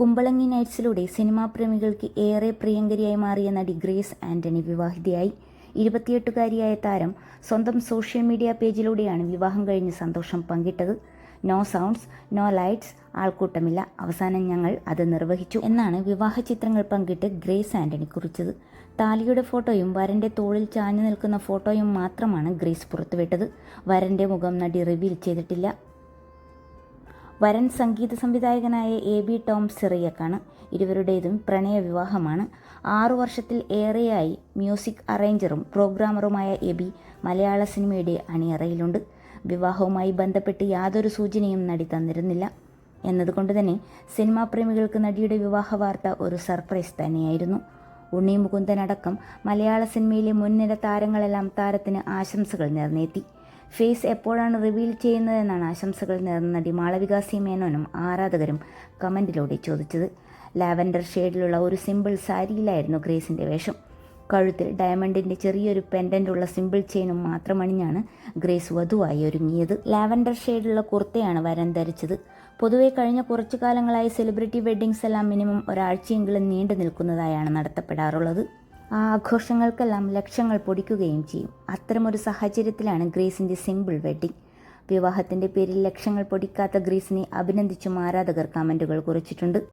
Kumbalangi നൈറ്റ്സിലൂടെ cinema പ്രേമികൾക്ക് ഏറെ പ്രിയങ്കരിയായി മാറിയ നടി ഗ്രേസ് ആന്റണി വിവാഹിതയായി. ഇരുപത്തിയെട്ടുകാരിയായ താരം സ്വന്തം സോഷ്യൽ മീഡിയ പേജിലൂടെയാണ് വിവാഹം കഴിഞ്ഞ് സന്തോഷം പങ്കിട്ടത്. നോ സൗണ്ട്സ് നോ ലൈറ്റ്സ് ആൾക്കൂട്ടമില്ല. അവസാനം ഞങ്ങൾ അത് നിർവഹിച്ചു എന്നാണ് വിവാഹ ചിത്രങ്ങൾ പങ്കിട്ട് ഗ്രേസ് ആന്റണി കുറിച്ചത്. താലിയുടെ ഫോട്ടോയും വരന്റെ തോളിൽ ചാഞ്ഞു നിൽക്കുന്ന ഫോട്ടോയും മാത്രമാണ് ഗ്രേസ് പുറത്തുവിട്ടത്. വരന്റെ മുഖം നടി റിവീൽ ചെയ്തിട്ടില്ല. വരൻ സംഗീത സംവിധായകനായ എ ബി ടോം സിറിയക്കാണ്. ഇരുവരുടേതും പ്രണയ വിവാഹമാണ്. ആറു വർഷത്തിൽ ഏറെയായി മ്യൂസിക് അറേഞ്ചറും പ്രോഗ്രാമറുമായ എ ബി മലയാള സിനിമയുടെ അണിയറയിലുണ്ട്. വിവാഹവുമായി ബന്ധപ്പെട്ട് യാതൊരു സൂചനയും നടി തന്നിരുന്നില്ല. എന്നതുകൊണ്ട് തന്നെ സിനിമാ പ്രേമികൾക്ക് നടിയുടെ വിവാഹ വാർത്ത ഒരു സർപ്രൈസ് തന്നെയായിരുന്നു. ഉണ്ണി മുകുന്ദനടക്കം മലയാള സിനിമയിലെ മുൻനിര താരങ്ങളെല്ലാം താരത്തിന് ആശംസകൾ നേർന്നെത്തി ഫേസ് എപ്പോഴാണ് റിവീൽ ചെയ്യുന്നതെന്നാണ് ആശംസകൾ നേർന്ന നടി മാളവിക സി മേനോനും ആരാധകരും കമന്റിലൂടെ ചോദിച്ചത്. ലാവൻഡർ ഷെയ്ഡിലുള്ള ഒരു സിമ്പിൾ സാരിയിലായിരുന്നു ഗ്രേസിന്റെ വേഷം. കഴുത്തിൽ ഡയമണ്ടിന്റെ ചെറിയൊരു പെൻഡന്റുള്ള സിമ്പിൾ ചെയിനും മാത്രം അണിഞ്ഞാണ് ഗ്രേസ് വധുവായി ഒരുങ്ങിയത്. ലാവൻഡർ ഷെയ്ഡുള്ള കുർത്തയാണ് വരൻ ധരിച്ചത്. പൊതുവെ കഴിഞ്ഞ കുറച്ചു കാലങ്ങളായി സെലിബ്രിറ്റി വെഡ്ഡിങ്സ് എല്ലാം മിനിമം ഒരാഴ്ചയെങ്കിലും നീണ്ടു നിൽക്കുന്നതായാണ് നടത്തപ്പെടാറുള്ളത്. ആ ആഘോഷങ്ങൾക്കെല്ലാം ലക്ഷങ്ങൾ പൊടിക്കുകയും ചെയ്യും. അത്തരമൊരു സാഹചര്യത്തിലാണ് ഗ്രീസിന്റെ സിമ്പിൾ വെഡ്ഡിംഗ് വിവാഹത്തിന്റെ പേരിൽ ലക്ഷങ്ങൾ പൊടിക്കാത്ത ഗ്രീസിനെ അഭിനന്ദിച്ചും ആരാധകർ കമന്റുകൾ കുറിച്ചിട്ടുണ്ട്.